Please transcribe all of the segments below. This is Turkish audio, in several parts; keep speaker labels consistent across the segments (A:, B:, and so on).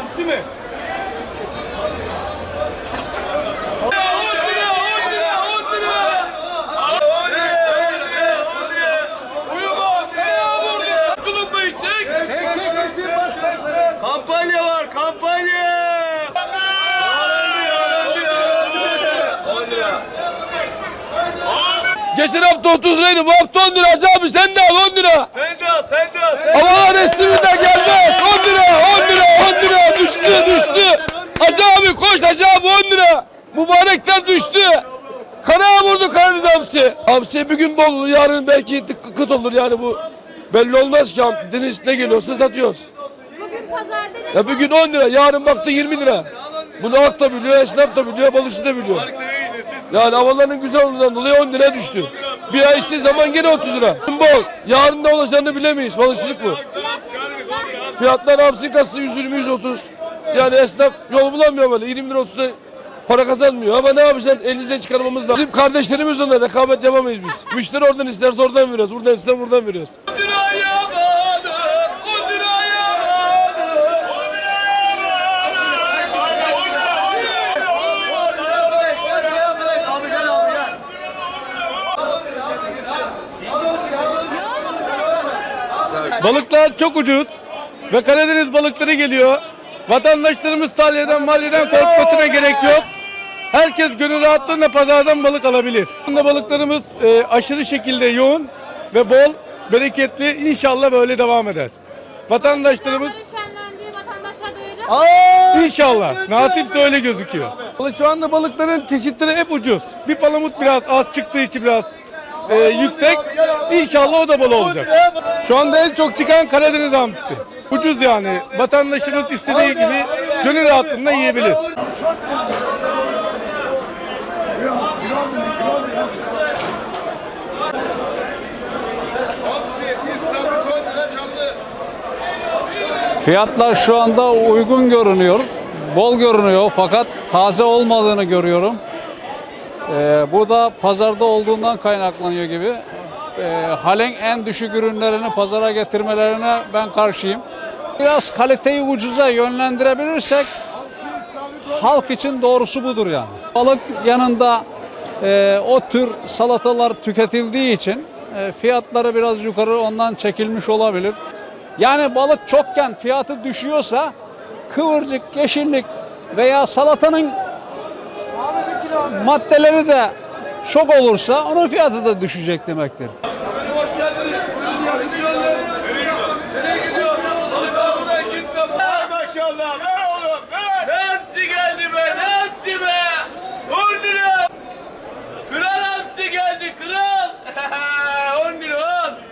A: hamsi mi? Kampanya var, kampanya!
B: Geçen hafta 30 liraydı. Bu hafta 10 lira. Hacı abi sen de al 10 lira.
A: Sen de al, sen de al.
B: Havalar estiminde gelmez. 10 lira, 10 lira, 10 lira. Abi 10 lira. Mübarekten düştü. Kanaya vurdu Karadeniz hamsi. Hamsi bir gün bol olur, yarın belki kıt olur yani bu. Belli olmaz ki deniz ne geliyorsa satıyoruz.
C: Bugün pazarda ne
B: Ya bugün 10 lira, yarın baktı 20 lira. Bunu halk da biliyor, esnaf da biliyor, balıkçı da biliyor. Yani havaların güzel olduğundan dolayı 10 lira düştü. Bir ay içtiği zaman gene 30 lira. Bol. Yarın ne olacağını bilemeyiz. Balıkçılık bu. Fiyatlar hamsi kastı 120 130. Yani esnaf yol bulamıyor böyle. 20 lira 30 lira para kazanmıyor. Ama ne yapacaksın? Elinizden çıkarmamız lazım. Bizim kardeşlerimiz onlar. Rekabet yapamayız biz. Müşteri oradan isterse oradan veriyoruz. Buradan isterse buradan veriyoruz. 10 liraya balık, 10 liraya balık.
D: Balıklar çok ucuz ve Karadeniz balıkları geliyor. Vatandaşlarımız salyeden malyeden korkmasına gerek yok. Herkes gönül rahatlığıyla pazardan balık alabilir. Bunda balıklarımız e, aşırı şekilde yoğun ve bol, bereketli. İnşallah böyle devam eder. Vatandaşlarımız. İnşallah. Nasip de öyle gözüküyor. Şu anda balıkların çeşitleri hep ucuz. Bir palamut biraz az çıktığı için biraz e, yüksek. İnşallah o da bol olacak. Şu anda en çok çıkan Karadeniz hamsisi. Ucuz yani. Vatandaşımız istediği gibi gönül rahatlığında yiyebilir.
E: Fiyatlar şu anda uygun görünüyor. Bol görünüyor fakat taze olmadığını görüyorum. Ee, bu da pazarda olduğundan kaynaklanıyor gibi. Ee, halen en düşük ürünlerini pazara getirmelerine ben karşıyım. Biraz kaliteyi ucuza yönlendirebilirsek halk için doğrusu budur yani. Balık yanında e, o tür salatalar tüketildiği için e, fiyatları biraz yukarı ondan çekilmiş olabilir. Yani balık çokken fiyatı düşüyorsa kıvırcık, yeşillik veya salatanın maddeleri de çok olursa onun fiyatı da düşecek demektir.
B: Hoş geldiniz. Nereye gidiyor? Balık avına gitme.
A: Maşallah, ver oğlum, ver!
B: Ne hamsi geldi be? Ne hamsi be? 10 lira. Kral hamsi geldi kral. 10 lira 10.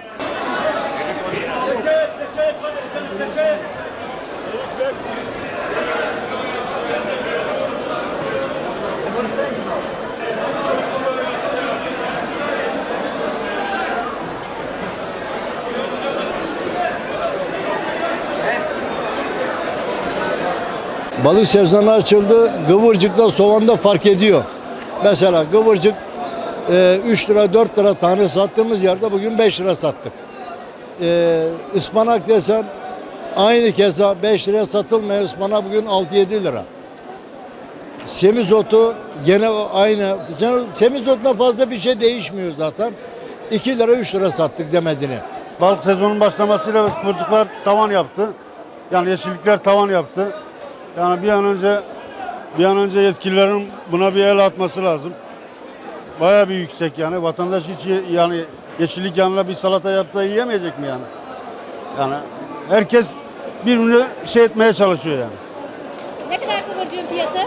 F: Balık sezonu açıldı. Kıvırcıkla sovanda fark ediyor. Mesela kıvırcık 3 lira 4 lira tane sattığımız yerde bugün 5 lira sattık. E, ıspanak desen aynı keza 5 liraya satılmayan ıspanak bugün 6-7 lira. Semizotu gene aynı. Semizotuna fazla bir şey değişmiyor zaten. 2 lira 3 lira sattık demedini.
G: Balık sezonunun başlamasıyla sporcuklar tavan yaptı. Yani yeşillikler tavan yaptı. Yani bir an önce bir an önce yetkililerin buna bir el atması lazım. Bayağı bir yüksek yani. Vatandaş hiç ye- yani yeşillik yanına bir salata yaptığı yiyemeyecek mi yani? Yani herkes birbirini şey etmeye çalışıyor yani.
C: Ne kadar kıvırcığın fiyatı?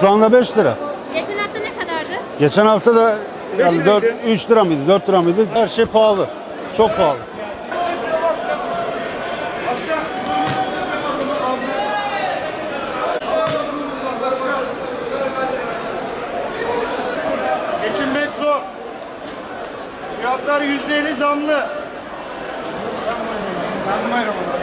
G: Şu anda 5 lira.
C: Geçen hafta ne kadardı?
G: Geçen hafta da yani 4 3 lira mıydı? 4 lira mıydı? Her şey pahalı. Çok pahalı.
A: Geçinmek zor. Fiyatlar yüzde elli zamlı. Ben bayramına.